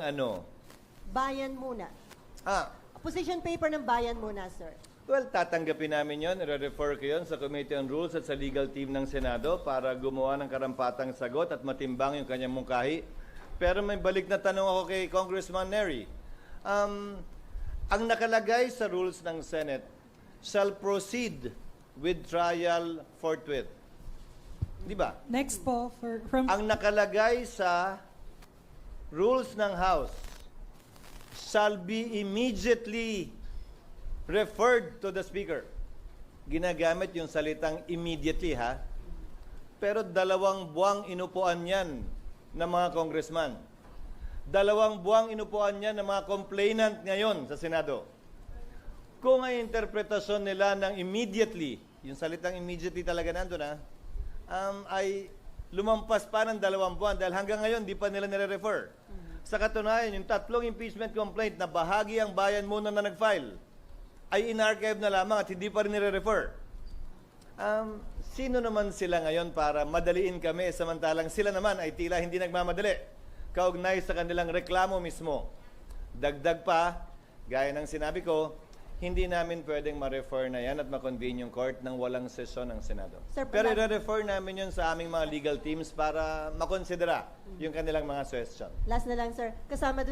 Ano? Bayan muna. Ah, Position paper ng bayan muna, sir. well, tatanggapin namin yon. I-refer ko yon sa Committee on Rules at sa legal team ng Senado para gumawa ng karampatang sagot at matimbang yung kanyang mungkahi. Pero may balik na tanong ako kay Congressman Neri. Um, ang nakalagay sa rules ng Senate shall proceed with trial forthwith. Di ba? Next po, for, from, Ang nakalagay sa rules ng House shall be immediately referred to the Speaker. Ginagamit yung salitang immediately ha. Pero dalawang buwang inupuan yan ng mga congressman. Dalawang buwang inupuan yan ng mga complainant ngayon sa Senado. Kung ang interpretasyon nila ng immediately, yung salitang immediately talaga nandun ha, um, ay lumampas pa ng dalawang buwan dahil hanggang ngayon di pa nila nire-refer. Sa katunayan, yung tatlong impeachment complaint na bahagi ang bayan muna na nag-file ay in-archive na lamang at hindi pa rin nire-refer. Um, sino naman sila ngayon para madaliin kami samantalang sila naman ay tila hindi nagmamadali kaugnay sa kanilang reklamo mismo. Dagdag pa, gaya ng sinabi ko, hindi namin pwedeng ma-refer na yan at ma-convene yung court ng walang sesyon ng Senado. Sir, Pero pala- i-refer namin yun sa aming mga legal teams para makonsidera yung kanilang mga suggestion. Last na lang, sir. Kasama doon